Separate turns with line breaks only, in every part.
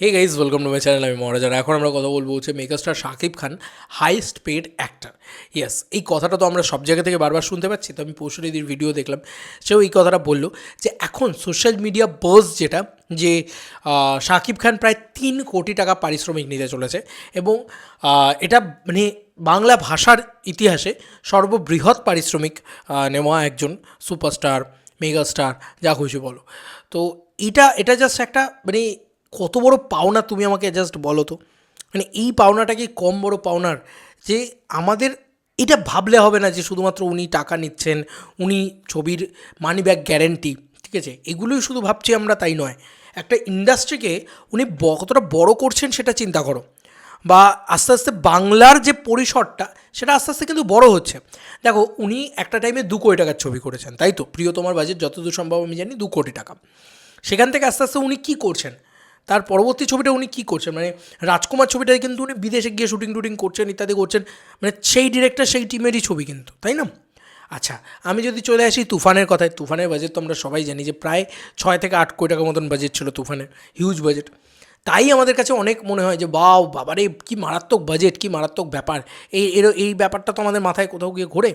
Hey guys welcome to my channel আমি মহারাজার এখন আমরা কথা বলব হচ্ছে megastar Shakib Khan highest paid actor yes এই কথাটা তো আমরা সব জায়গা থেকে বারবার শুনতে পাচ্ছি, তো আমি পরশুদিদির ভিডিও দেখলাম। সেও এই কথাটা বলল যে এখন সোশ্যাল মিডিয়া বাজ যেটা, যে শাকিব খান প্রায় তিন কোটি টাকা পারিশ্রমিক নিতে চলেছে এবং এটা মানে বাংলা ভাষার ইতিহাসে সর্ববৃহৎ পারিশ্রমিক নেওয়া একজন সুপারস্টার মেগাস্টার যা খুশি বলো। তো এটা এটা জাস্ট একটা মানে কত বড় পাওনা তুমি আমাকে জাস্ট বলো তো। মানে এই পাওনাটা কি কম বড় পাওনার? যে আমাদের এটা ভাবলে হবে না যে শুধুমাত্র উনি টাকা নিচ্ছেন, উনি ছবির মানি ব্যাক গ্যারেন্টি ঠিক আছে? এগুলোই শুধু ভাবছি আমরা, তাই নয়। একটা ইন্ডাস্ট্রিকে উনি কতটা বড় করছেন সেটা চিন্তা করো। বা আস্তে আস্তে বাংলার যে পরিসরটা, সেটা আস্তে আস্তে কিন্তু বড় হচ্ছে। দেখো, উনি একটা টাইমে দু কোটি টাকার ছবি করেছেন, তাই তো? প্রিয়তমার বাজেট যতদূর সম্ভব আমি জানি দু কোটি টাকা। সেখান থেকে আস্তে আস্তে উনি কী করছেন? তার পরবর্তী ছবিটা উনি কী করছেন? মানে রাজকুমার ছবিটায় কিন্তু উনি বিদেশে গিয়ে শুটিং টুটিং করছেন, ইত্যাদি করছেন। মানে সেই ডিরেক্টর সেই টিমেরই ছবি কিন্তু, তাই না? আচ্ছা আমি যদি চলে আসি তুফানের কথায়। তুফানের বাজেট তো আমরা সবাই জানি যে প্রায় ছয় থেকে আট কোটি টাকার মতন বাজেট ছিল তুফানের হিউজ বাজেট তাই আমাদের কাছে অনেক মনে হয় যে, বাও, বাবারে, কি মারাত্মক বাজেট কি মারাত্মক ব্যাপার। এই, এর, এই ব্যাপারটা তো আমাদের মাথায় কোথাও গিয়ে ঘোরে।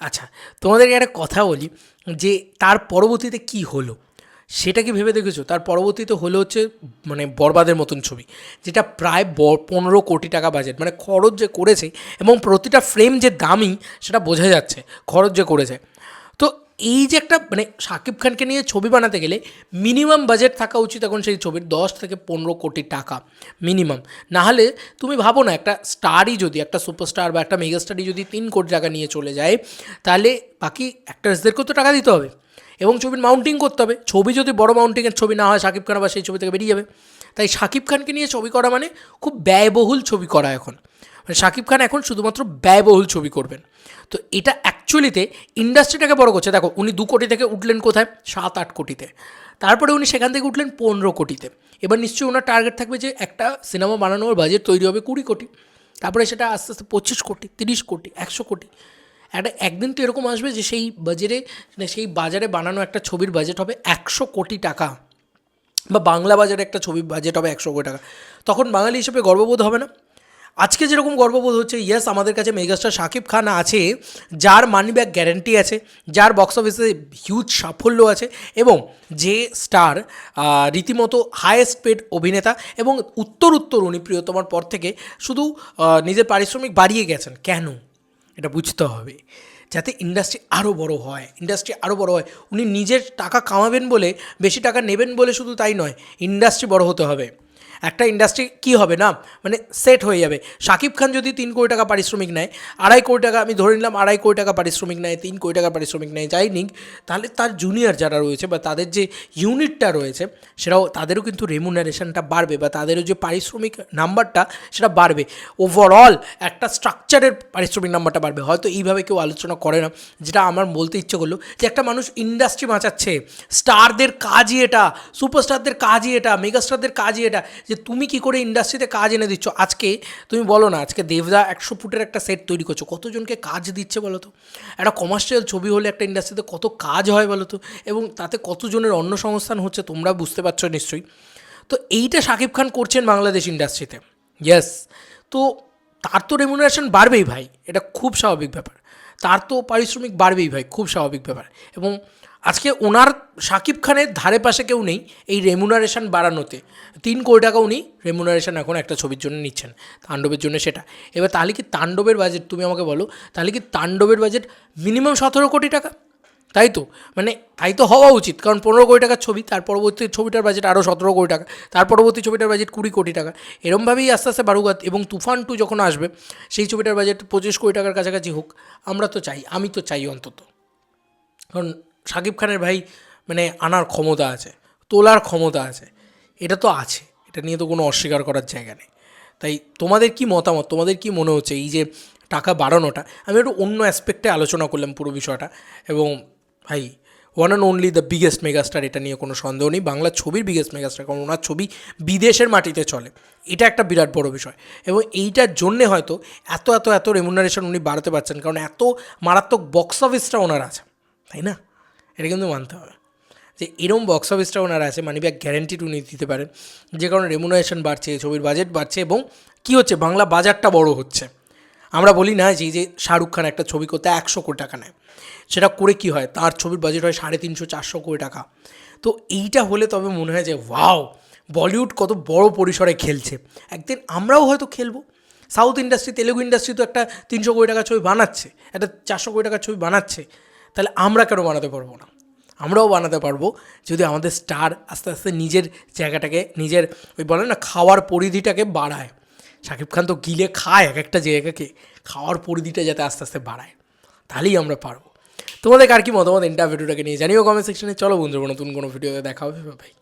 আচ্ছা তোমাদেরকে একটা কথা বলি যে, তার পরবর্তীতে কি হলো? সেটা কি ভেবে দেখেছ? তার পরবর্তীতে হলো হচ্ছে মানে বরবাদের মতন ছবি, যেটা প্রায় ব- পনেরো কোটি টাকা বাজেট মানে খরচ যে করেছে এবং প্রতিটা ফ্রেম যে দামি, সেটা বোঝা যাচ্ছে, খরচ যে করেছে। তো এই যে একটা মানে শাকিব খানকে নিয়ে ছবি বানাতে গেলে মিনিমাম বাজেট থাকা উচিত এখন সেই ছবির, দশ থেকে পনেরো কোটি টাকা মিনিমাম নাহলে তুমি ভাবো না, একটা স্টারই যদি, একটা সুপারস্টার বা একটা মেগাস্টারই যদি তিন কোটি টাকা নিয়ে চলে যায়, তাহলে বাকি অ্যাক্টার্সদেরকেও তো টাকা দিতে হবে। এবং ছবির মাউন্টিং করতে হবে। ছবি যদি বড় মাউন্টিংয়ের ছবি না হয় শাকিব খান আবার সেই ছবি থেকে বেরিয়ে যাবে। তাই শাকিব খানকে নিয়ে ছবি করা মানে খুব ব্যয়বহুল ছবি করা এখন। মানে শাকিব খান এখন শুধুমাত্র ব্যয়বহুল ছবি করবেন। তো এটা অ্যাকচুয়ালিতে ইন্ডাস্ট্রিটাকে বড় করছে। দেখো, উনি দু কোটি থেকে উঠলেন কোথায়? সাত, আট কোটিতে। তারপরে উনি সেখান থেকে উঠলেন পনেরো কোটিতে। এবার নিশ্চয়ই ওনার টার্গেট থাকবে যে একটা সিনেমা বানানোর বাজেট তৈরি হবে কুড়ি কোটি। তারপরে সেটা আস্তে আস্তে পঁচিশ কোটি, তিরিশ কোটি, একশো কোটি। একটা একদিন তো এরকম আসবে যে সেই বাজারে মানে সেই বাজারে বানানো একটা ছবির বাজেট হবে একশো কোটি টাকা বা বাংলা বাজারে একটা ছবির বাজেট হবে একশো কোটি টাকা। তখন বাঙালি হিসেবে গর্ববোধ হবে না? আজকে যেরকম গর্ববোধ হচ্ছে ইয়েস আমাদের কাছে মেগাস্টার শাকিব খান আছে, যার মানি ব্যাক গ্যারেন্টি আছে, যার বক্স অফিসে হিউজ সাফল্য আছে এবং যে স্টার রীতিমতো হায়েস্ট পেড অভিনেতা এবং উত্তর উত্তর উনি প্রিয়তমার পর থেকে শুধু নিজের পারিশ্রমিক বাড়িয়ে গেছেন। কেন? এটা বুঝতে হবে। যাতে ইন্ডাস্ট্রি আরও বড় হয় ইন্ডাস্ট্রি আরও বড় হয়। উনি নিজের টাকা কামাবেন বলে, বেশি টাকা নেবেন বলে শুধু তাই নয় ইন্ডাস্ট্রি বড় হতে হবে। একটা ইন্ডাস্ট্রি কী হবে না? মানে সেট হয়ে যাবে। শাকিব খান যদি তিন কোটি টাকা পারিশ্রমিক নেয়, আড়াই কোটি টাকা, আমি ধরে নিলাম আড়াই কোটি টাকা পারিশ্রমিক নেয়, তিন কোটি টাকা পারিশ্রমিক নেয়, যাই নিক, তাহলে তার জুনিয়র যারা রয়েছে বা তাদের যে ইউনিটটা রয়েছে, সেটাও, তাদেরও কিন্তু রেমুনারেশনটা বাড়বে বা তাদেরও যে পারিশ্রমিক নাম্বারটা সেটা বাড়বে। ওভারঅল একটা স্ট্রাকচারের পারিশ্রমিক নাম্বারটা বাড়বে। হয়তো এইভাবে কেউ আলোচনা করে না, যেটা আমার বলতে ইচ্ছে করল যে একটা মানুষ ইন্ডাস্ট্রি বাঁচাচ্ছে। স্টারদের কাজই এটা সুপারস্টারদের কাজই এটা মেগাস্টারদের কাজই এটা। যে তুমি কি করে ইন্ডাস্ট্রিতে কাজ এনে দিচ্ছ? আজকে তুমি বলো না, আজকে দেবদা একশো ফুটের একটা সেট তৈরি করছ। কতজনকে কাজ দিচ্ছে বলো তো? একটা কমার্শিয়াল ছবি হলে একটা ইন্ডাস্ট্রিতে কত কাজ হয় বলো তো? এবং তাতে কতজনের অন্য সংস্থান হচ্ছে তোমরা বুঝতে পারছ নিশ্চয়ই। তো এইটা শাকিব খান করছেন বাংলাদেশ ইন্ডাস্ট্রিতে ইয়েস তো তার তো রেমুনারেশন বাড়বেই ভাই। এটা খুব স্বাভাবিক ব্যাপার। তার তো পারিশ্রমিক বাড়বেই ভাই। খুব স্বাভাবিক ব্যাপার। এবং আজকে ওনার সাকিব খানের ধারে পাশে কেউ নেই এই রেমুনারেশন বাড়ানোতে। তিন কোটি টাকা উনি রেমুনারেশন এখন একটা ছবির জন্য নিচ্ছেন, তাণ্ডবের জন্য সেটা। এবার তাহলে কি তাণ্ডবের বাজেট তুমি আমাকে বলো, তাহলে কি তাণ্ডবের বাজেট মিনিমাম সতেরো কোটি টাকা? তাই তো? মানে তাই তো হওয়া উচিত, কারণ পনেরো কোটি টাকার ছবি, তার পরবর্তী ছবিটার বাজেট আরও সতেরো কোটি টাকা, তার পরবর্তী ছবিটার বাজেট কুড়ি কোটি টাকা। এরমভাবেই আস্তে আস্তে বারুগাত এবং তুফান টু যখন আসবে, সেই ছবিটার বাজেট পঁচিশ কোটি টাকার কাছাকাছি হোক, আমরা তো চাই, আমি তো চাই অন্তত। কারণ শাকিব খানের ভাই মানে আনার ক্ষমতা আছে, তোলার ক্ষমতা আছে, এটা তো আছে, এটা নিয়ে তো কোনো অস্বীকার করার জায়গা নেই। তাই তোমাদের কি মতামত? তোমাদের কি মনে হচ্ছে এই যে টাকা বাড়ানোটা? আমি একটু অন্য অ্যাসপেক্টে আলোচনা করলাম পুরো বিষয়টা এবং ভাই one and only the biggest megastar এটা নিয়ে কোনো সন্দেহ নেই। বাংলা ছবির বিগেস্ট মেগাস্টার কারণ ওনার ছবি বিদেশের মাটিতে চলে। এটা একটা বিরাট বড় বিষয় এবং এইটার জন্যে হয়তো এত এত এত রেমুনারেশন উনি বাড়াতে পারছেন, কারণ এত মারাত্মক বক্স অফিসটা ওনার আছে, তাই না? এটা কিন্তু মানতে হবে। যে এরম বক্স অফিসটা ওনারা আছে মানি ব্যাক গ্যারেন্টিড উনি দিতে পারেন। যে কারণে রেমুনারেশন বাড়ছে, ছবির বাজেট বাড়ছে এবং কী হচ্ছে, বাংলা বাজারটা বড় হচ্ছে। আমরা বলি না যে যে শাহরুখ খান একটা ছবি করতে একশো কোটি টাকা নেয়। সেটা করে কি হয়? তার ছবির বাজেট হয় সাড়ে তিনশো, চারশো কোটি টাকা। তো এইটা হলে তবে মনে হয় যে ওয়াও বলিউড কত বড় পরিসরে খেলছে। একদিন আমরাও হয়তো খেলব। সাউথ ইন্ডাস্ট্রি, তেলেগু ইন্ডাস্ট্রি তো একটা তিনশো কোটি টাকার ছবি বানাচ্ছে, একটা চারশো কোটি টাকার ছবি বানাচ্ছে। তাহলে আমরা কেন বানাতে পারব না? আমরাও বানাতে পারব যদি আমাদের স্টার আস্তে আস্তে নিজের জায়গাটাকে, নিজের ওই বলে না খাওয়ার পরিধিটাকে বাড়ায়। শাকিব খান তো গিলে খায় এক একটা জায়গাকে, খাওয়ার পরিধিটা যাতে আস্তে আস্তে বাড়ায়, তাহলেই আমরা পারব। তোমাদের আর কি মতামত? ইন্টার ভিডিওটাকে নিয়ে জানিও কমেন্ট সেকশনে চলো বন্ধুরা, নতুন কোনো ভিডিওতে দেখা হবে ভাই